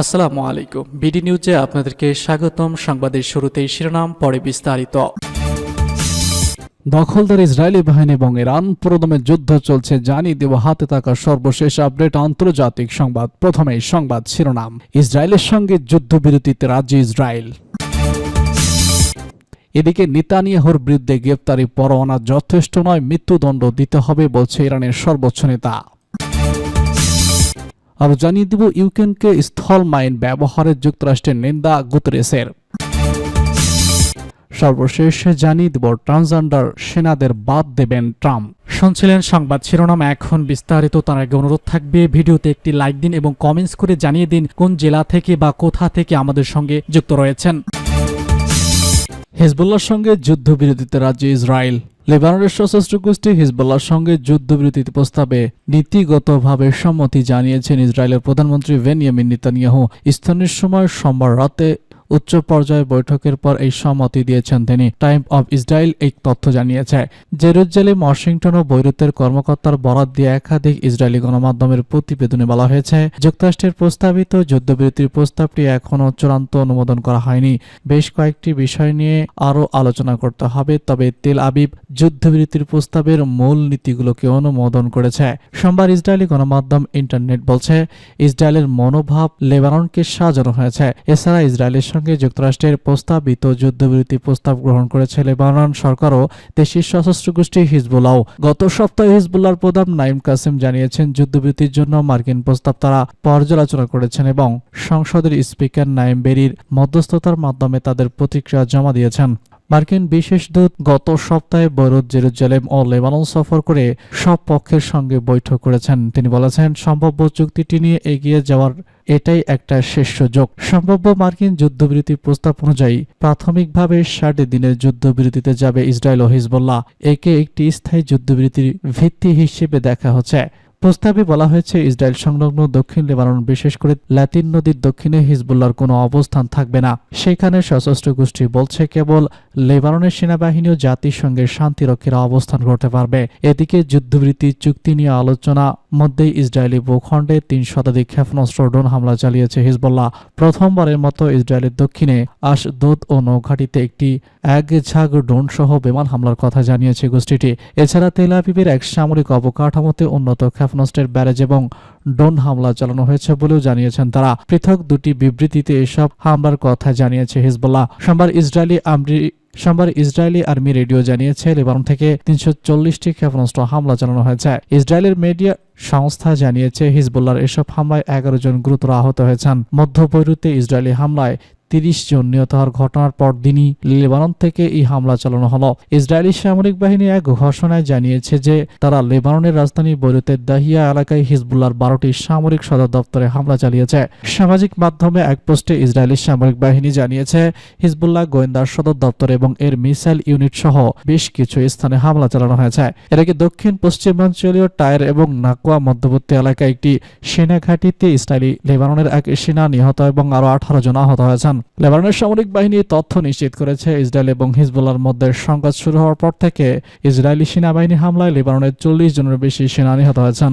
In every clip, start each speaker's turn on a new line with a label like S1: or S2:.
S1: আসসালামু আলাইকুম। বিডি নিউজে আপনাদেরকে স্বাগতম। সংবাদের শুরুতেই শিরোনাম, পরে বিস্তারিত।
S2: দখলদার ইসরায়েলি বাহিনী এবং ইরান পুরোদমে যুদ্ধ চলছে, জানিয়ে দেব হাতে থাকা সর্বশেষ আপডেট আন্তর্জাতিক সংবাদ। প্রথমেই সংবাদ শিরোনাম। ইসরায়েলের সঙ্গে যুদ্ধবিরতিতে রাজি ইসরায়েল। এদিকে নিতানিয়াহুর বিরুদ্ধে গ্রেপ্তারি পরোয়ানা যথেষ্ট নয়, মৃত্যুদণ্ড দিতে হবে বলছে ইরানের সর্বোচ্চ নেতা। আর জানিয়ে দিব ইউক্রেনকে স্থল মাইন ব্যবহারের যুক্তরাষ্ট্রের নিন্দা গুতরেসের। সর্বশেষ জানিয়ে দিব ট্রান্সজেন্ডার সেনাদের বাদ দেবেন ট্রাম্প।
S1: শুনছিলেন সংবাদ শিরোনাম এখন বিস্তারিত তার আগে অনুরোধ থাকবে ভিডিওতে একটি লাইক দিন এবং কমেন্টস করে জানিয়ে দিন কোন জেলা থেকে বা কোথা থেকে আমাদের সঙ্গে যুক্ত রয়েছেন।
S2: হিজবুল্লাহর সঙ্গে যুদ্ধবিরতিতে রাজ্যে ইসরায়েল। লেবাননের সশস্ত্র গোষ্ঠী হিজবুল্লাহর সঙ্গে যুদ্ধবিরতিতে প্রস্তাবে নীতিগতভাবে সম্মতি জানিয়েছেন ইসরায়েলের প্রধানমন্ত্রী ভেনিয়ামিন নেতানিয়াহু। স্থানীয় সময় সোমবার রাতে উচ্চ পর্যায়ে বৈঠকের পর এই সম্মতি দিয়েছেন তিনি। টাইম অব ইসরায়েল এই তথ্য জানিয়েছে। জেরুজালেম, ওয়াশিংটন ও বৈরুতের কর্মকর্তার বরাত দিয়ে একাধিক ইসরায়েলি গণমাধ্যমের প্রতিবেদনে বলা হয়েছে, যুক্তরাষ্ট্রের প্রস্তাবিত যুদ্ধবিরতির প্রস্তাবটি এখনও চূড়ান্ত অনুমোদন করা হয়নি। বেশ কয়েকটি বিষয় নিয়ে আরও আলোচনা করতে হবে, তবে তেল আবিব যুদ্ধবিরতির প্রস্তাবের মূল নীতিগুলোকে অনুমোদন করেছে। সোমবার ইসরায়েলি গণমাধ্যম ইন্টারনেট বলছে, ইসরায়েলের মনোভাব লেবাননকে সাজানো হয়েছে। এছাড়া ইসরায়েলের সঙ্গে যুক্তরাষ্ট্রের প্রস্তাবিত যুদ্ধবিরতি প্রস্তাব গ্রহণ করেছে লেবানন সরকারও দেশটির সশস্ত্র গোষ্ঠী হিজবুল্লাহ গত সপ্তাহে হিজবুল্লাহর প্রধান নাইম কাসিম জানিয়েছেন, যুদ্ধবিরতির জন্য মার্কিন প্রস্তাব তারা পর্যালোচনা করেছেন এবং সংসদের স্পিকার নাইম বেরির মধ্যস্থতার মাধ্যমে তাদের প্রতিক্রিয়া জমা দিয়েছেন। মার্কিন বিশেষ দূত গত সপ্তাহে বৈরুত, জেরুজালেম ও লেবানন সফর করে সব পক্ষের সঙ্গে বৈঠক করেছেন। তিনি বলেছেন, সম্ভাব্য চুক্তিটি নিয়ে এগিয়ে যাওয়ার এটাই একটা শেষ সুযোগ। সম্ভাব্য মার্কিন যুদ্ধবিরতি প্রস্তাব অনুযায়ী প্রাথমিকভাবে ষাট দিনের যুদ্ধবিরতিতে যাবে ইসরায়েল ও হিজবুল্লাহ। একে একটি স্থায়ী যুদ্ধবিরতির ভিত্তি হিসেবে দেখা হচ্ছে। প্রস্তাবে বলা হয়েছে, ইসরায়েল সংলগ্ন দক্ষিণ লেবানন, বিশেষ করে ল্যাতিন নদীর দক্ষিণে হিজবুল্লার কোনো অবস্থান থাকবে না। সেখানে সশস্ত্র গোষ্ঠী বলছে, কেবল লেবাননের সেনাবাহিনী ও জাতিসংঘের শান্তিরক্ষীরা অবস্থান করতে পারবে। এদিকে যুদ্ধবৃত্তি চুক্তি নিয়ে আলোচনা মধ্যে ইসরায়েলি ভূখণ্ডে তিন শতাধিক ক্ষেপণাস্ত্র ড্রোন হামলা চালিয়েছে হিজবুল্লাহ। প্রথমবারের মতো ইসরায়েলের দক্ষিণে আশদোদ ও নৌঘাটিতে একটি এক ঝাঁক ড্রোন সহ বিমান হামলার কথা জানিয়েছে গোষ্ঠীটি। এছাড়া তেল আবিবের এক সামরিক অবকাঠামোতে উন্নত ক্ষেপণাস্ত্রের ব্যারেজ এবং ড্রোন হামলা চালানো হয়েছে বলেও জানিয়েছেন তারা। পৃথক দুটি বিবৃতিতে এসব হামলার কথা জানিয়েছে হিজবুল্লাহ। সোমবার ইসরায়েলি আমরি সোমবার ইসরায়েলি আর্মি রেডিও জানিয়েছে, লেবানন থেকে তিনশো চল্লিশটি ক্ষেপণাস্ত্র হামলা চালানো হয়েছে। ইসরায়েলের মিডিয়া সংস্থা জানিয়েছে হিজবুল্লার এসব হামলায় এগারো জন গুরুতর আহত হয়েছেন। মধ্য বৈরুতে ইসরায়েলি হামলায় তিরিশ জন নিহত হওয়ার ঘটনার পর দিনই লেবানন থেকে এই হামলা চালানো হলো। ইসরায়েলি সামরিক বাহিনী এক ঘোষণায় জানিয়েছে যে তারা লেবাননের রাজধানী বৈরুতের দাহিয়া এলাকায় হিজবুল্লার বারোটি সামরিক সদর দপ্তরে হামলা চালিয়েছে। সামাজিক মাধ্যমে এক পোস্টে ইসরায়েলি সামরিক বাহিনী জানিয়েছে, হিজবুল্লাহ গোয়েন্দার সদর দপ্তর এবং এর মিসাইল ইউনিট সহ বেশ কিছু স্থানে হামলা চালানো হয়েছে। এর আগে দক্ষিণ, পশ্চিমাঞ্চলীয় টায়ার এবং নাকুয়া মধ্যবর্তী এলাকায় একটি সেনা ঘাঁটিতে ইসরায়েলি লেবাননের এক সেনা নিহত এবং আরও আঠারো জন আহত হয়েছেন। লেবাননের সামরিক বাহিনী তথ্য নিশ্চিত করেছে ইসরায়েল এবং হিজবুল্লার মধ্যে সংঘাত শুরু হওয়ার পর থেকে ইসরায়েলি সেনাবাহিনী হামলায় লেবাননের চল্লিশ জনের বেশি সেনা নিহত হয়েছেন।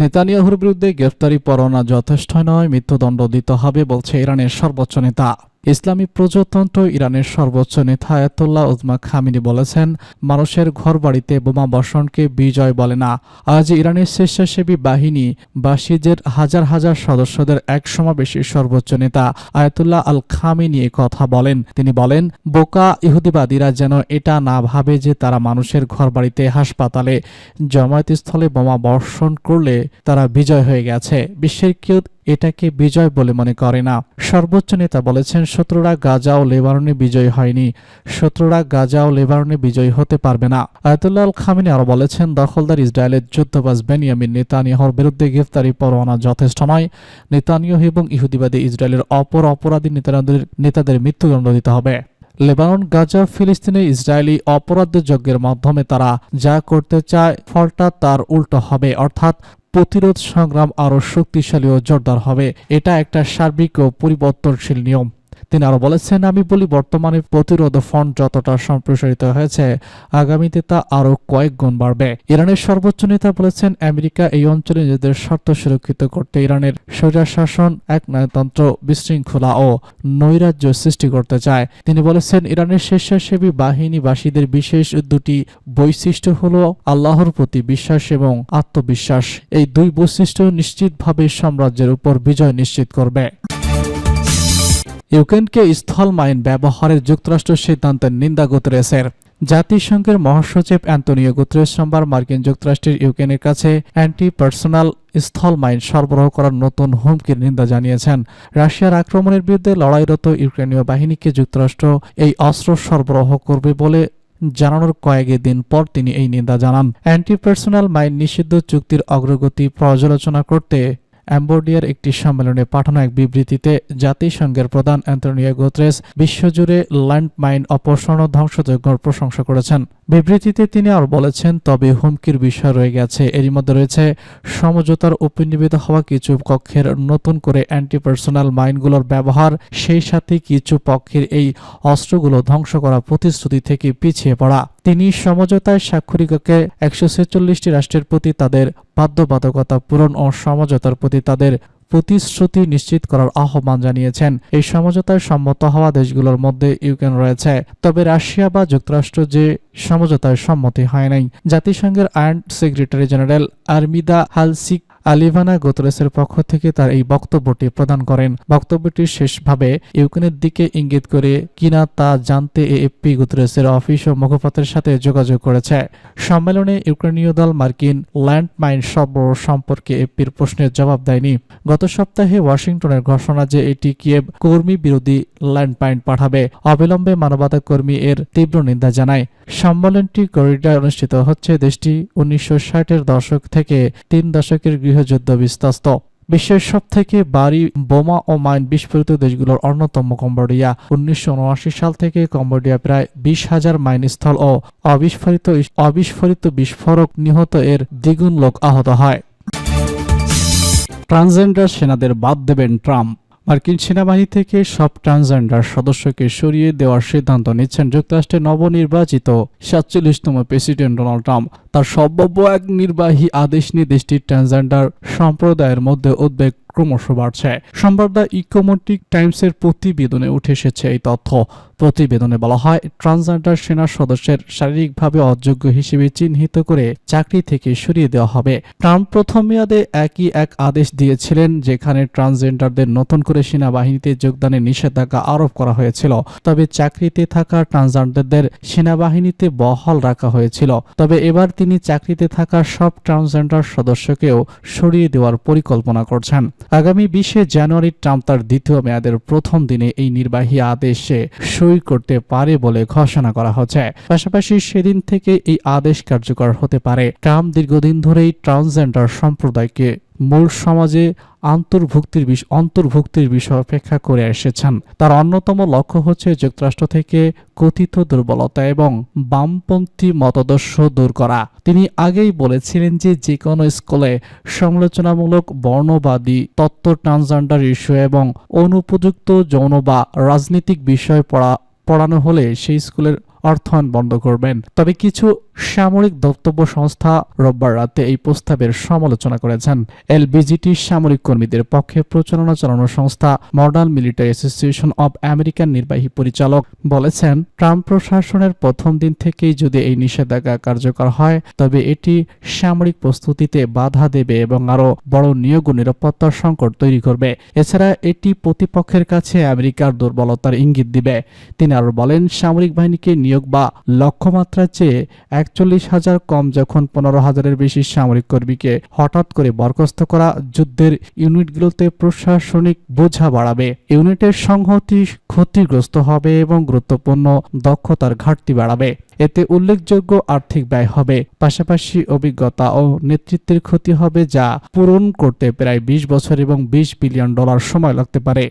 S2: নেতানিয়াহুর বিরুদ্ধে গ্রেফতারি পরোয়ানা যথেষ্ট নয়, মৃত্যুদণ্ড দিতে হবে বলছে ইরানের সর্বোচ্চ নেতা। ইসলামী প্রজাতন্ত্র ইরানের সর্বোচ্চ নেতা আয়াতুল্লাহ উজমা খামিনি বলেছেন, মানুষের ঘরবাড়িতে বোমা বর্ষণকে বিজয় বলে না। আজ ইরানের স্বেচ্ছাসেবী বাহিনী বাসিজের হাজার হাজার সদস্যদের এক সমাবেশের সর্বোচ্চ নেতা আয়াতুল্লাহ আল খামিনি কথা বলেন। তিনি বলেন, বোকা ইহুদিবাদীরা যেন এটা না ভাবে যে তারা মানুষের ঘরবাড়িতে হাসপাতালে জমায়েতস্থলে বোমা বর্ষণ করলে তারা বিজয় হয়ে গেছে। বিশ্বের কেউ এটাকে বিজয় বলে মনে করে না। সর্বোচ্চ নেতা বলেছেন, শত্রুরা গাজা ও লেবাননে বিজয় হয়নি। শত্রুরা গাজা ও লেবাননে বিজয় হতে পারবে না। আয়তুল্লাহ খামিনি আরও বলেছেন, দখলদার ইসরায়েলের যুদ্ধবাজ বেনিয়ামিন নেতানিয়াহর বিরুদ্ধে গ্রেফতারি পরোয়ানা যথেষ্ট নয়। নেতানিয়াহ এবং ইহুদিবাদী ইসরায়েলের অপর অপরাধী নেতাদের নেতাদের মৃত্যুদণ্ড দিতে হবে। লেবানন, গাজা, ফিলিস্তিনে ইসরায়েলি অপরাধ যজ্ঞের মাধ্যমে তারা যা করতে চায়, ফলটা তার উল্টো হবে। অর্থাৎ প্রতিরোধ সংগ্রাম আরও শক্তিশালী ও জোরদার হবে। এটা একটা সার্বিক ও পরিবর্তনশীল নিয়ম। তিনি আরও বলেছেন, আমি বলি, বর্তমানে প্রতিরোধ ফন্ড যতটা সম্প্রসারিত হয়েছে, আগামীতে তা আরও কয়েক গুণ বাড়বে। ইরানের সর্বোচ্চ নেতা বলেছেন, আমেরিকা এই অঞ্চলে নিজেদের স্বার্থ সুরক্ষিত করতে ইরানের স্বৈরাশাসন শাসন এক নয়তন্ত্র বিশৃঙ্খলা ও নৈরাজ্য সৃষ্টি করতে চায়। তিনি বলেছেন, ইরানের স্বেচ্ছাসেবী বাহিনীবাসীদের বিশেষ দুটি বৈশিষ্ট্য হল আল্লাহর প্রতি বিশ্বাস এবং আত্মবিশ্বাস। এই দুই বৈশিষ্ট্য নিশ্চিতভাবে সাম্রাজ্যের উপর বিজয় নিশ্চিত করবে। ইউক্রেনকে স্থল মাইন ব্যবহারের যুক্তরাষ্ট্রের সিদ্ধান্তের নিন্দা গুতরেসের জাতিসংঘের মহাসচিব অ্যান্তনিও গুতরেস সোমবার মার্কিন যুক্তরাষ্ট্রের ইউক্রেনের কাছে অ্যান্টি পার্সোনাল স্থল মাইন সরবরাহ করার নতুন হুমকির নিন্দা জানিয়েছেন। রাশিয়ার আক্রমণের বিরুদ্ধে লড়াইরত ইউক্রেনীয় বাহিনীকে যুক্তরাষ্ট্র এই অস্ত্র সরবরাহ করবে বলে জানানোর কয়েক দিন পর তিনি এই নিন্দা জানান। অ্যান্টি পার্সোনাল মাইন নিষিদ্ধ চুক্তির অগ্রগতি পর্যালোচনা করতে অ্যাম্বোডিয়ার একটি সম্মেলনে পাঠানো এক বিবৃতিতে জাতিসংঘের প্রধান অ্যান্টনিও গোত্রেস বিশ্বজুড়ে ল্যান্ড মাইন অপসারণ ও ধ্বংসযজ্ঞর প্রশংসা করেছেন। বিবৃতিতে তিনি আর বলেছেন, তবে হুমকির বিষয় রয়ে গেছে। এরই মধ্যে রয়েছে সমঝোতার উপনিবেদ হওয়া কিছু কক্ষের নতুন করে অ্যান্টি পার্সোনাল মাইনগুলোর ব্যবহার, সেই সাথে কিছু পক্ষের এই অস্ত্রগুলো ধ্বংস করা প্রতিশ্রুতি থেকে পিছিয়ে পড়া। তিনি সমঝোতায় স্বাক্ষরিককে একশো ছেচল্লিশটি রাষ্ট্রের প্রতি তাদের বাধ্যবাধকতা পূরণ ও সমঝোতার প্রতি তাদের প্রতিশ্রুতি নিশ্চিত করার আহ্বান জানিয়েছেন। এই সমঝোতায় সম্মত হওয়া দেশগুলোর মধ্যে ইউক্রেন রয়েছে। তবে রাশিয়া বা যুক্তরাষ্ট্র যে সমঝোতায় সম্মতি হয় নাই। জাতিসংঘের আইন সেক্রেটারি জেনারেল আর্মিদা হালসিক আলিভানা গোতরেসের পক্ষ থেকে তার এই বক্তব্যটি প্রদান করেন। বক্তব্যটির শেষভাবে ইউক্রেনের দিকে ইঙ্গিত করে কিনা তা জানতে এএফপি গুতরেসের অফিস ও মুখপাত্রের সাথে যোগাযোগ করেছে। সম্মেলনে ইউক্রেনীয় দল মার্কিন ল্যান্ড মাইন সরবরাহ সম্পর্কে এফপির প্রশ্নের জবাব দেয়নি। গত সপ্তাহে ওয়াশিংটনের ঘোষণা যে এটি কিয়েভ কর্মী বিরোধী ল্যান্ড মাইন পাঠাবে, অবিলম্বে মানবতা কর্মী এর তীব্র নিন্দা জানায়। সম্মেলনটি করিডোর অনুষ্ঠিত হচ্ছে। দেশটি উনিশশো ষাটের দশক থেকে তিন দশকের গৃহযুদ্ধ বিস্তস্ত বিশ্বের সব থেকে বাড়ি বোমা ও মাইন বিস্ফোরিত দেশগুলোর অন্যতম কম্বোডিয়া। উনিশশো উনআশি সাল থেকে কম্বোডিয়া প্রায় বিশ হাজার মাইন স্থল ও অবিস্ফোরিত অবিস্ফোরিত বিস্ফোরক নিহত এর দ্বিগুণ লোক আহত হয়। ট্রান্সজেন্ডার সেনাদের বাদ দেবেন ট্রাম্প। মার্কিন সেনাবাহিনী থেকে সব ট্রান্সজেন্ডার সদস্যকে সরিয়ে দেওয়ার সিদ্ধান্ত নিচ্ছেন যুক্তরাষ্ট্রের নবনির্বাচিত সাতচল্লিশতম প্রেসিডেন্ট ডোনাল্ড ট্রাম্প। তার সম্ভাব্য এক নির্বাহী আদেশ নিয়ে দেশটির ট্রান্সজেন্ডার সম্প্রদায়ের মধ্যে উদ্বেগ ক্রমশ বাড়ছে। সোমবার দ্য ইকোমেটিক টাইমসের প্রতিবেদনে উঠে এসেছে এই তথ্য। প্রতিবেদনে বলা হয়, ট্রান্সজেন্ডার সেনা সদস্যের শারীরিকভাবে অযোগ্য হিসেবে চিহ্নিত করে চাকরি থেকে সরিয়ে দেওয়া হবে। ট্রাম্প প্রথম মেয়াদে একই এক আদেশ দিয়েছিলেন, যেখানে ট্রান্সজেন্ডারদের নতুন করে সেনাবাহিনীতে যোগদানের নিষেধাজ্ঞা আরোপ করা হয়েছিল। তবে চাকরিতে থাকা ট্রান্সজেন্ডারদের সেনাবাহিনীতে বহাল রাখা হয়েছিল। তবে এবার তিনি চাকরিতে থাকা সব ট্রান্সজেন্ডার সদস্যকেও সরিয়ে দেওয়ার পরিকল্পনা করছেন। আগামী বিশে জানুয়ারি ট্রাম্প তার দ্বিতীয় মেয়াদের প্রথম দিনে এই নির্বাহী আদেশে সই করতে পারে বলে ঘোষণা করা হচ্ছে। পাশাপাশি সেদিন থেকে এই আদেশ কার্যকর হতে পারে। ট্রাম্প দীর্ঘদিন ধরেই ট্রান্সজেন্ডার সম্প্রদায়কে মূল সমাজে আন্তর্ভুক্তির বিষ- অন্তর্ভুক্তির বিষয় অপেক্ষা করে এসেছেন। তার অন্যতম লক্ষ্য হচ্ছে যুক্তরাষ্ট্র থেকে কথিত দুর্বলতা এবং বামপন্থী মতাদর্শ দূর করা। তিনি আগেই বলেছিলেন যে যে কোনো স্কুলে সমালোচনামূলক, বর্ণবাদী তত্ত্ব ট্রান্সজেন্ডার ইস্যু এবং অনুপযুক্ত যৌন বা রাজনৈতিক বিষয় পড়া, পড়ানো হলে সেই স্কুলের অর্থায়ন বন্ধ করবেন। তবে কিছু সামরিক দপ্তব্য সংস্থা রোববার রাতে এই প্রস্তাবের সমালোচনা করেছেন। এলবিজিটি সামরিক কর্মীদের পক্ষে প্রচারণা চালানো সংস্থা modern military association of American নির্বাহী পরিচালক বলেছেন, ট্রাম্প প্রশাসনের প্রথম দিন থেকেই যদি এই নিষেধাজ্ঞা কার্যকর হয়, তবে এটি সামরিক প্রস্তুতিতে বাধা দেবে এবং আরও বড় নিয়োগ ও নিরাপত্তার সংকট তৈরি করবে। এছাড়া এটি প্রতিপক্ষের কাছে আমেরিকার দুর্বলতার ইঙ্গিত দিবে। তিনি আরও বলেন, সামরিক বাহিনীকে নিয়োগ বা লক্ষ্যমাত্রার চেয়ে একচল্লিশ হাজার কম যখন পনেরো হাজারের বেশি সামরিক কর্মীকে হঠাৎ করে বরখাস্ত করা যুদ্ধের ইউনিটগুলোতে প্রশাসনিক বোঝা বাড়াবে। ইউনিটের সংহতি ক্ষতিগ্রস্ত হবে এবং গুরুত্বপূর্ণ দক্ষতার ঘাটতি বাড়াবে। এতে উল্লেখযোগ্য আর্থিক ব্যয় হবে। পাশাপাশি অভিজ্ঞতা ও নেতৃত্বের ক্ষতি হবে যা পূরণ করতে প্রায় বিশ বছর এবং বিশ বিলিয়ন ডলার সময় লাগতে পারে।